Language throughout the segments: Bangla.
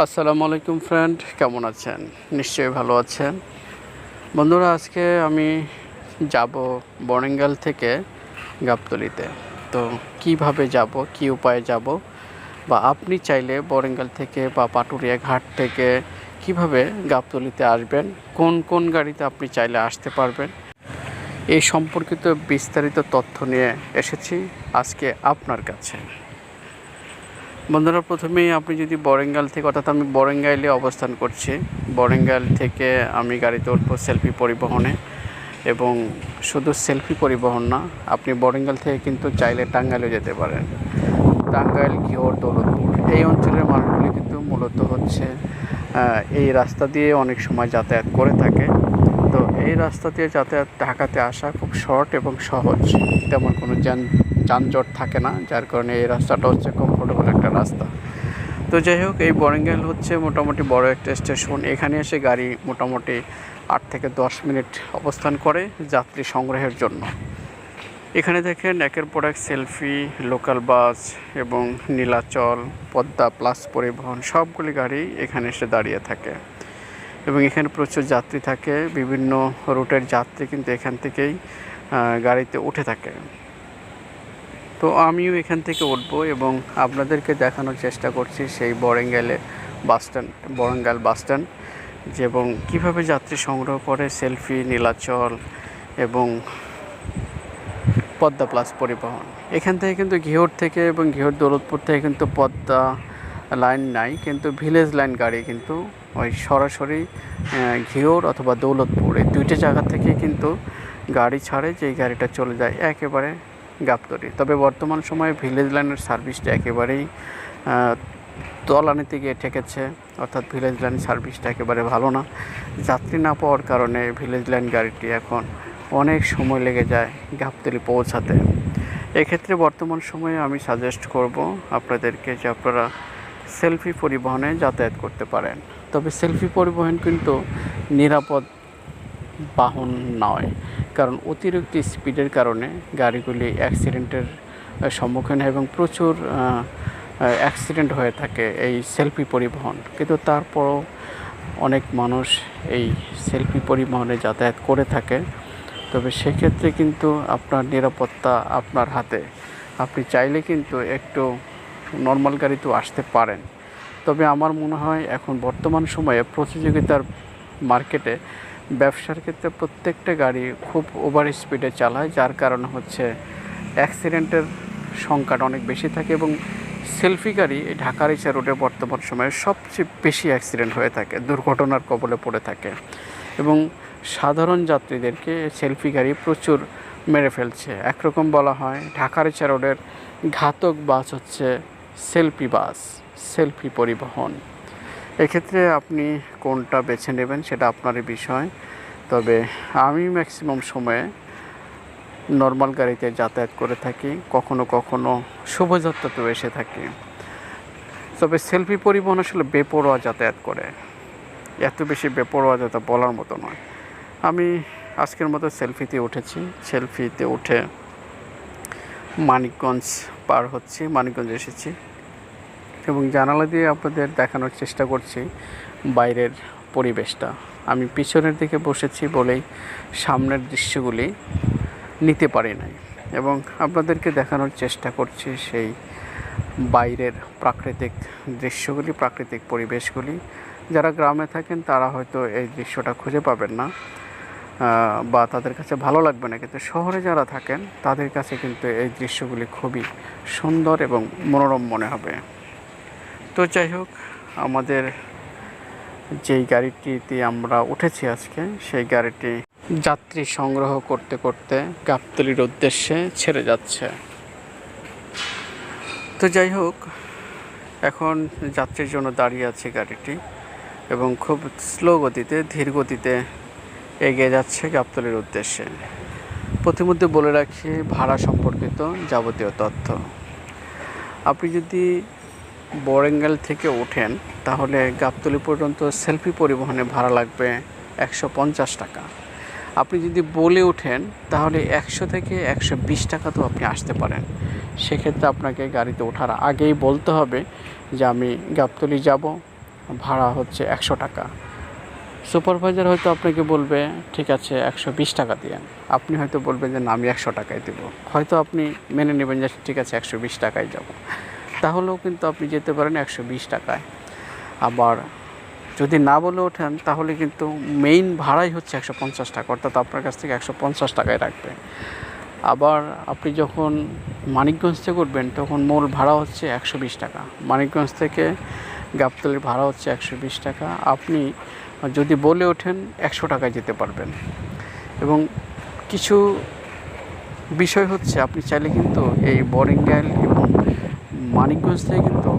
আসসালামু আলাইকুম ফ্রেন্ড কেমন আছেন? নিশ্চয়ই ভালো আছেন। বন্ধুরা, আজকে আমি যাব বরেঙ্গাল থেকে গাবতলিতে। তো কীভাবে যাব, কি উপায়ে যাব? বা আপনি চাইলে বরেঙ্গাল থেকে বা পাটুরিয়া ঘাট থেকে কীভাবে গাবতলিতে আসবেন? কোন কোন গাড়িতে আপনি চাইলে আসতে পারবেন? এই সম্পর্কিত বিস্তারিত তথ্য নিয়ে এসেছি আজকে আপনার কাছে। বন্ধুরা, প্রথমেই আপনি যদি বরেঙ্গাল থেকে, অর্থাৎ আমি বরেঙ্গাইলে অবস্থান করছি। বরেঙ্গাল থেকে আমি গাড়িতে উঠবো সেলফি পরিবহনে এবং শুধু সেলফি পরিবহন না, আপনি বরেঙ্গাল থেকে কিন্তু চাইলে টাঙ্গাইলে যেতে পারেন। টাঙ্গাইল, ঘিওর, দৌলতপুর এই অঞ্চলের মানুষগুলি কিন্তু মূলত হচ্ছে এই রাস্তা দিয়ে অনেক সময় যাতায়াত করে থাকে। তো এই রাস্তা দিয়ে যাতায়াত ঢাকাতে আসা খুব শর্ট এবং সহজ, তেমন কোনো যান যানজট থাকে না, যার কারণে এই রাস্তাটা হচ্ছে কমফোর্টেবল একটা রাস্তা। তো যাই হোক, এই বরেঙ্গেল হচ্ছে মোটামুটি বড় একটা স্টেশন এখানে এসে গাড়ি মোটামুটি আট থেকে দশ মিনিট অবস্থান করে যাত্রী সংগ্রহের জন্য। এখানে দেখেন একের পর এক সেলফি লোকাল বাস এবং নীলাচল, পদ্মা প্লাস পরিবহন, সবগুলি গাড়ি এখানে এসে দাঁড়িয়ে থাকে। এবং এখানে প্রচুর যাত্রী থাকে, বিভিন্ন রুটের যাত্রী কিন্তু এখান থেকেই গাড়িতে উঠে থাকে। তো আমিও এখান থেকে উঠবো এবং আপনাদেরকে দেখানোর চেষ্টা করছি সেই বরেঙ্গালে বাস স্ট্যান্ড, বরেঙ্গাল বাস স্ট্যান্ড যে এবং কীভাবে যাত্রী সংগ্রহ করে সেলফি, নীলাচল এবং পদ্মা প্লাস পরিবহন। এখান থেকে কিন্তু ঘিওর থেকে এবং ঘিওর দৌলতপুর থেকে কিন্তু পদ্মা লাইন নাই, কিন্তু ভিলেজ লাইন গাড়ি কিন্তু ওই সরাসরি ঘিওর অথবা দৌলতপুর, এই দুইটা জায়গা থেকে কিন্তু গাড়ি ছাড়ে যেই গাড়িটা চলে যায়। একেবারে গাবতলি। তবে বর্তমান সময়ে ভিলেজ লাইনের সার্ভিসটা একেবারেই তলানিতে গিয়ে ঠেকেছে। অর্থাৎ ভিলেজ লাইন সার্ভিসটা একেবারে ভালো না। যাত্রী না পাওয়ার কারণে ভিলেজ লাইন গাড়িটি এখন অনেক সময় লেগে যায় গাবতলি পৌঁছাতে। এক্ষেত্রে বর্তমান সময়ে আমি সাজেস্ট করব আপনাদেরকে যে আপনারা সেলফি পরিবহনে যাতায়াত করতে পারেন। তবে সেলফি পরিবহন কিন্তু নিরাপদ বাহন নয়। কারণ অতিরিক্ত স্পিডের কারণে গাড়িগুলি অ্যাক্সিডেন্টের সম্মুখীন হয় এবং প্রচুর অ্যাক্সিডেন্ট হয়ে থাকে এই সেলফি পরিবহন। কিন্তু তারপরও অনেক মানুষ এই সেলফি পরিবহনে যাতায়াত করে থাকে। তবে সেক্ষেত্রে কিন্তু আপনার নিরাপত্তা আপনার হাতে। আপনি চাইলে কিন্তু একটু নর্মাল গাড়িতেও আসতে পারেন। তবে আমার মনে হয় এখন বর্তমান সময়ে প্রতিযোগিতার মার্কেটে ব্যবসার ক্ষেত্রে প্রত্যেকটা গাড়ি খুব ওভার স্পিডে চালায়, যার কারণে হচ্ছে অ্যাক্সিডেন্টের সংখ্যাটা অনেক বেশি থাকে এবং সেলফি গাড়ি ঢাকার ইচা রোডে বর্তমান সময়ে সবচেয়ে বেশি অ্যাক্সিডেন্ট হয়ে থাকে, দুর্ঘটনার কবলে পড়ে থাকে এবং সাধারণ যাত্রীদেরকে সেলফি গাড়ি প্রচুর মেরে ফেলছে। একরকম বলা হয় ঢাকার ইচা রোডের ঘাতক বাস হচ্ছে সেলফি বাস সেলফি পরিবহন। এক্ষেত্রে আপনি কোনটা বেছে নেবেন সেটা আপনারই বিষয়। তবে আমি ম্যাক্সিমাম সময়ে নর্মাল গাড়িতে যাতায়াত করে থাকি, কখনো কখনো শোভাযাত্রাতেও এসে থাকি। তবে সেলফি পরিবহন আসলে বেপরোয়া যাতায়াত করে। এত বেশি বেপরোয়া যাতা বলার মতো নয়। আমি আজকের মতো সেলফিতে উঠেছি। সেলফিতে উঠে মানিকগঞ্জ পার হচ্ছি, মানিকগঞ্জ এসেছি। এবং জানালা দিয়ে আপনাদের দেখানোর চেষ্টা করছি বাইরের পরিবেশটা। আমি পিছনের দিকে বসেছি বলেই সামনের দৃশ্যগুলি নিতে পারি নাই এবং আপনাদেরকে দেখানোর চেষ্টা করছি সেই বাইরের প্রাকৃতিক দৃশ্যগুলি, প্রাকৃতিক পরিবেশগুলি। যারা গ্রামে থাকেন তারা হয়তো এই দৃশ্যটা খুঁজে পাবেন না বা তাদের কাছে ভালো লাগবে না। কিন্তু শহরে যারা থাকেন তাদের কাছে কিন্তু এই দৃশ্যগুলি খুবই সুন্দর এবং মনোরম মনে হবে। তো যাই হোক, আমাদের যেই গাড়িটিতে আমরা উঠেছি আজকে, সেই গাড়িটি যাত্রী সংগ্রহ করতে করতে গাবতলির উদ্দেশ্যে ছেড়ে যাচ্ছে। তো যাই হোক, এখন যাত্রীর জন্য দাঁড়িয়ে আছে গাড়িটি এবং খুব স্লো গতিতে, ধীর গতিতে এগিয়ে যাচ্ছে গাবতলির উদ্দেশ্যে। প্রতিমধ্যে বলে রাখি, ভাড়া সম্পর্কিত যাবতীয় তথ্য। আপনি যদি বরেঙ্গাল থেকে ওঠেন, তাহলে গাবতলি পর্যন্ত সেলফি পরিবহনে ভাড়া লাগবে একশো পঞ্চাশ টাকা। আপনি যদি বলে ওঠেন, তাহলে একশো থেকে একশো বিশ টাকা তো আপনি আসতে পারেন। সেক্ষেত্রে আপনাকে গাড়িতে ওঠার আগেই বলতে হবে যে আমি গাবতলি যাব, ভাড়া হচ্ছে একশো টাকা। সুপারভাইজার হয়তো আপনাকে বলবে, ঠিক আছে, একশো বিশ টাকা দিয়ে। আপনি হয়তো বলবেন যে, না, আমি একশো টাকায় দেবো। হয়তো আপনি মেনে নেবেন যে, ঠিক আছে, একশো বিশ টাকায় যাব তাহলেও কিন্তু আপনি যেতে পারেন একশো বিশ টাকায়। আবার যদি না বলে ওঠেন, তাহলে কিন্তু মেইন ভাড়াই হচ্ছে একশো পঞ্চাশ টাকা, অর্থাৎ আপনার কাছ থেকে একশো পঞ্চাশ টাকায় রাখবে। আবার আপনি যখন মানিকগঞ্জ থেকে উঠবেন, তখন মূল ভাড়া হচ্ছে একশো বিশ টাকা। মানিকগঞ্জ থেকে গাবতলির ভাড়া হচ্ছে একশো বিশ টাকা। আপনি যদি বলে ওঠেন, একশো টাকায় যেতে পারবেন। এবং কিছু বিষয় হচ্ছে, আপনি চাইলে কিন্তু এই বরিঙ্গাইল এবং মানিকগঞ্জ থেকে কিন্তু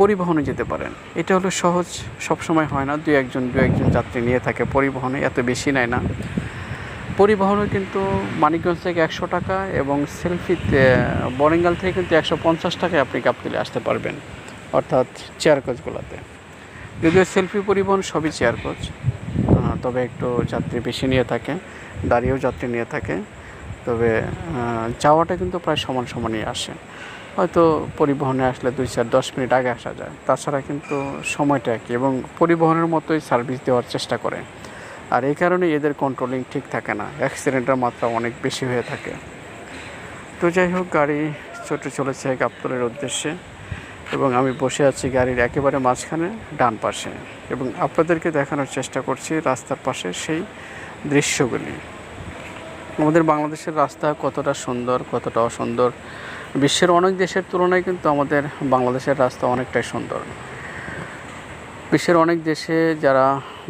পরিবহনে যেতে পারেন। এটা হলো সহজ, সবসময় হয় না। দু একজন দু একজন যাত্রী নিয়ে থাকে পরিবহনে, এত বেশি নেয় না। পরিবহনে কিন্তু মানিকগঞ্জ থেকে একশো টাকা এবং সেলফিতে, বরিঙ্গাল থেকে কিন্তু একশো পঞ্চাশ টাকায় আপনি গাবতলি আসতে পারবেন, অর্থাৎ চেয়ার কোচগুলোতে যদিও সেলফি পরিবহন সবই চেয়ার কোচ তবে একটু যাত্রী বেশি নিয়ে থাকে, দাঁড়িয়েও যাত্রী নিয়ে থাকে। তবে যাওয়াটা কিন্তু প্রায় সমান সমানই আসে। হয়তো পরিবহনে আসলে দুই চার দশ মিনিট আগে আসা যায়। তাছাড়া কিন্তু সময়টা একই এবং পরিবহনের মতোই সার্ভিস দেওয়ার চেষ্টা করে। আর এই কারণে এদের কন্ট্রোলিং ঠিক থাকে না। অ্যাক্সিডেন্টের মাত্রা অনেক বেশি হয়ে থাকে। তো যাই হোক, গাড়ি ছুটে চলেছে গাবতলের উদ্দেশ্যে এবং আমি বসে আছি গাড়ির একেবারে মাঝখানে, ডান পাশে। এবং আপনাদেরকে দেখানোর চেষ্টা করছি রাস্তার পাশে সেই দৃশ্যগুলি। আমাদের বাংলাদেশের রাস্তা কতটা সুন্দর, কতটা অসুন্দর? বিশ্বের অনেক দেশের তুলনায় কিন্তু আমাদের বাংলাদেশের রাস্তা অনেকটাই সুন্দর। বিশ্বের অনেক দেশে যারা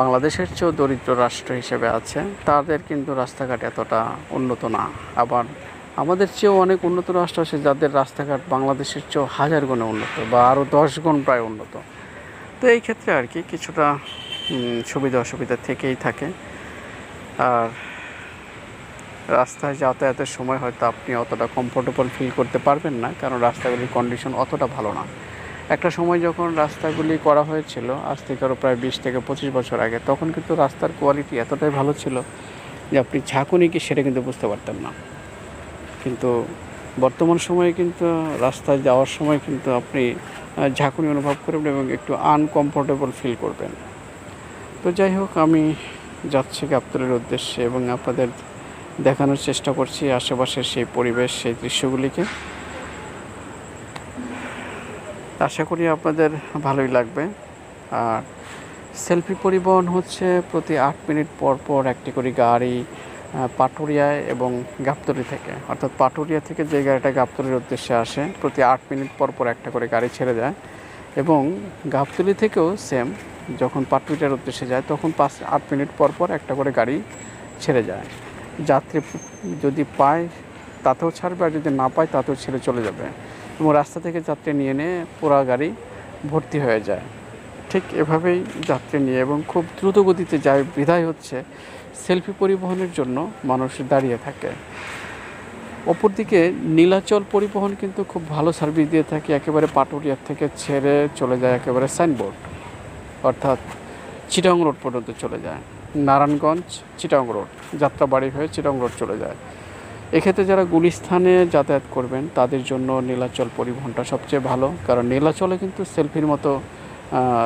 বাংলাদেশের চেয়েও দরিদ্র রাষ্ট্র হিসেবে আছে, তাদের কিন্তু রাস্তাঘাট এতটা উন্নত না। আবার আমাদের চেয়েও অনেক উন্নত রাষ্ট্র আছে, যাদের রাস্তাঘাট বাংলাদেশের চেয়েও হাজার গুণে উন্নত বা আরও দশ গুণ প্রায় উন্নত। তো এই ক্ষেত্রে আর কি কিছুটা সুবিধা অসুবিধা থেকেই থাকে। আর রাস্তায় যাতায়াতের সময় হয়তো আপনি অতটা কমফোর্টেবল ফিল করতে পারবেন না, কারণ রাস্তাগুলির কন্ডিশন অতটা ভালো না। একটা সময় যখন রাস্তাগুলি করা হয়েছিল, আজ থেকে আরও প্রায় বিশ থেকে পঁচিশ বছর আগে, তখন কিন্তু রাস্তার কোয়ালিটি এতটাই ভালো ছিল যে আপনি ঝাঁকুনি কি সেটা কিন্তু বুঝতে পারতেন না। কিন্তু বর্তমান সময়ে কিন্তু রাস্তায় যাওয়ার সময় কিন্তু আপনি ঝাঁকুনি অনুভব করবেন এবং একটু আনকমফোর্টেবল ফিল করবেন। তো যাই হোক, আমি যাচ্ছি গাবতলের উদ্দেশ্যে এবং আপনাদের দেখানোর চেষ্টা করছি আশেপাশের সেই পরিবেশ, সেই দৃশ্যগুলিকে। আশা করি আপনাদের ভালোই লাগবে। আর সেলফি পরিবহন হচ্ছে প্রতি আট মিনিট পর পর একটি করে গাড়ি পাটুরিয়ায় এবং গাবতলি থেকে। অর্থাৎ পাটুরিয়া থেকে যে গাড়িটা গাবতলির উদ্দেশ্যে আসে, প্রতি আট মিনিট পর পর একটা করে গাড়ি ছেড়ে যায় এবং গাবতলি থেকেও সেম যখন পাটুরিয়ার উদ্দেশ্যে যায়, তখন পাঁচ, আট মিনিট পর পর একটা করে গাড়ি ছেড়ে যায়। যাত্রী যদি পায়, তাতেও ছাড়বে, আর যদি না পায়, তাতেও ছেড়ে চলে যাবে। এবং রাস্তা থেকে যাত্রী নিয়ে নিয়ে পুরা গাড়ি ভর্তি হয়ে যায়। ঠিক এভাবেই যাত্রী নিয়ে এবং খুব দ্রুত গতিতে যায়। বিধায় হচ্ছে, সেলফি পরিবহনের জন্য মানুষ দাঁড়িয়ে থাকে। অপরদিকে নীলাচল পরিবহন কিন্তু খুব ভালো সার্ভিস দিয়ে থাকে। একেবারে পাটুরিয়ার থেকে ছেড়ে চলে যায়, একেবারে সাইনবোর্ড অর্থাৎ চিটাং রোড পর্যন্ত চলে যায়। নারায়ণগঞ্জ, চিটাং রোড। যাত্রা যাত্রাবাড়ি হয়ে চিটাং রোড চলে যায়। এক্ষেত্রে যারা গুলিস্থানে যাতায়াত করবেন, তাদের জন্য নীলাচল পরিবহনটা সবচেয়ে ভালো। কারণ নীলাচলে কিন্তু সেলফির মতো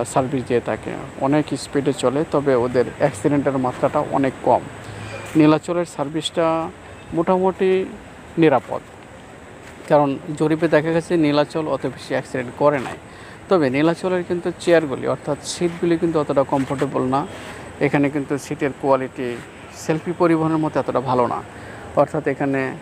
সার্ভিস দিয়ে থাকে। অনেক স্পিডে চলে, তবে ওদের অ্যাক্সিডেন্টের মাত্রাটা অনেক কম। নীলাচলের সার্ভিসটা মোটামুটি নিরাপদ। কারণ জরিপে দেখা গেছে, নীলাচল অত বেশি অ্যাক্সিডেন্ট করে নাই। তবে নীলাচলের কিন্তু চেয়ারগুলি অর্থাৎ সিটগুলি কিন্তু অতটা কমফোর্টেবল না। এখানে কিন্তু সিটের কোয়ালিটি সেলফি পরিবহনের মতো এতটা ভালো না। অর্থাৎ এখানে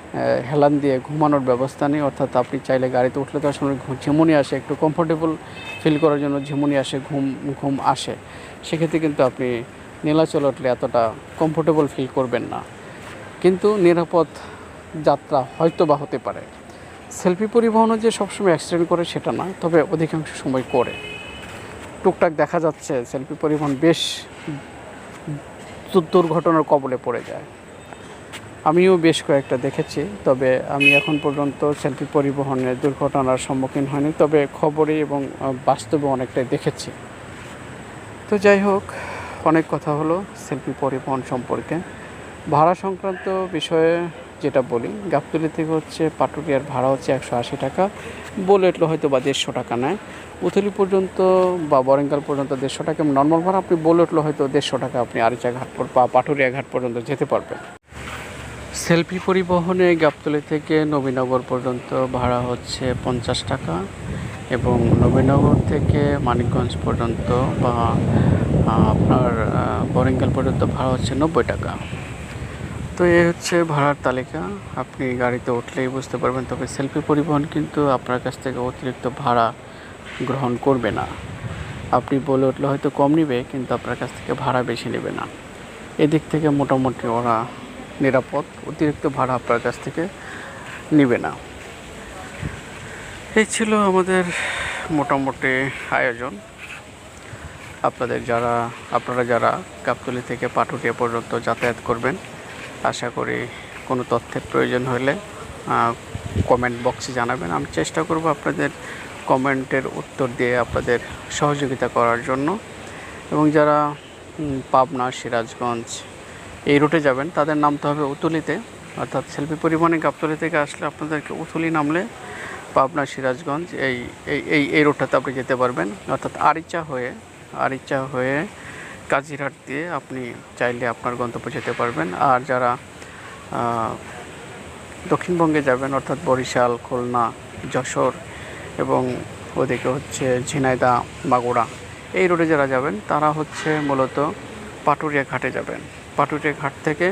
হেলান দিয়ে ঘুমানোর ব্যবস্থা নেই। অর্থাৎ আপনি চাইলে গাড়িতে উঠলে তো ঘু- ঝিমুনি আসে, একটু কমফোর্টেবল ফিল করার জন্য ঝিমুনি আসে, ঘুম ঘুম আসে। সেক্ষেত্রে কিন্তু আপনি নীলাচল উঠলে এতটা কমফোর্টেবল ফিল করবেন না। কিন্তু নিরাপদ যাত্রা হয়তো বা হতে পারে। সেলফি পরিবহনও যে সবসময় অ্যাক্সিডেন্ট করে সেটা না, তবে অধিকাংশ সময় করে। টুকটাক দেখা যাচ্ছে সেলফি পরিবহন বেশ দুর্ঘটনার কবলে পড়ে যায়। আমিও বেশ কয়েকটা দেখেছি, তবে আমি এখন পর্যন্ত সেলফি পরিবহনের দুর্ঘটনার সম্মুখীন হয়নি, তবে খবরে এবং বাস্তবে অনেকটাই দেখেছি। তো যাই হোক, অনেক কথা হলো সেলফি পরিবহন সম্পর্কে। ভাড়া সংক্রান্ত বিষয়ে যেটা বলি, গাবতলি থেকে হচ্ছে পাটুরিয়ার ভাড়া হচ্ছে একশো আশি টাকা বুলেটলো হয়তো বা দেড়শো টাকা নেয়। উথলি পর্যন্ত বা বরেঙ্গাল পর্যন্ত দেড়শো টাকা নর্মাল ভাড়া আপনি বুলেটলো হয়তো দেড়শো টাকা আপনি আরিচা ঘাট বা পাটুরিয়া ঘাট পর্যন্ত যেতে পারবেন। সেলফি পরিবহনে গাবতলি থেকে নবীনগর পর্যন্ত ভাড়া হচ্ছে পঞ্চাশ টাকা, এবং নবীনগর থেকে মানিকগঞ্জ পর্যন্ত বা আপনার বরেঙ্গাল পর্যন্ত ভাড়া হচ্ছে নব্বই টাকা। তো এই হচ্ছে ভাড়ার তালিকা। আপনি গাড়িতে উঠলেই বুঝতে পারবেন, তবে সেলফি পরিবহন কিন্তু আপনার কাছ থেকে অতিরিক্ত ভাড়া গ্রহণ করবে না। আপনি বলে উঠলে হয়তো কম নেবে, কিন্তু আপনার কাছ থেকে ভাড়া বেশি নেবে না। এদিক থেকে মোটামুটি ওরা নিরাপদ, অতিরিক্ত ভাড়া আপনার কাছ থেকে নেবে না। এই ছিল আমাদের মোটামুটি আয়োজন। আপনাদের যারা, আপনারা যারা গাবতলি থেকে পাটুরিয়া পর্যন্ত যাতায়াত করবেন আশা করি কোনো তথ্যের প্রয়োজন হলে কমেন্ট বক্সে জানাবেন। আমি চেষ্টা করব আপনাদের কমেন্টের উত্তর দিয়ে আপনাদের সহযোগিতা করার জন্য। এবং যারা পাবনা, সিরাজগঞ্জ এই রুটে যাবেন, তাদের নামতে হবে উতুলিতে। অর্থাৎ সেলফি পরিবহনে গাবতলি থেকে আসলে আপনাদেরকে উতুলি নামলে পাবনা, সিরাজগঞ্জ এই এই এই রুটটাতে আপনি যেতে পারবেন। অর্থাৎ আরিচা হয়ে আরিচা হয়ে কাজিরহাট দিয়ে আপনি চাইলে আপনার গন্তব্যে যেতে পারবেন। আর যারা দক্ষিণবঙ্গে যাবেন, অর্থাৎ বরিশাল, খুলনা, যশোর এবং ওদিকে হচ্ছে ঝিনাইদা মাগুড়া এই রোডে যারা যাবেন, তারা হচ্ছে মূলত পাটুরিয়া ঘাটে যাবেন। পাটুরিয়া ঘাট থেকে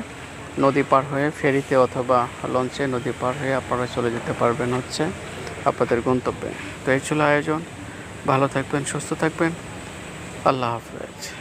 নদী পার হয়ে ফেরিতে অথবা লঞ্চে নদী পার হয়ে আপনারা চলে যেতে পারবেন হচ্ছে আপনাদের গন্তব্যে। তো এই ছিল আয়োজন। ভালো থাকবেন, সুস্থ থাকবেন। আল্লাহ হাফেজ।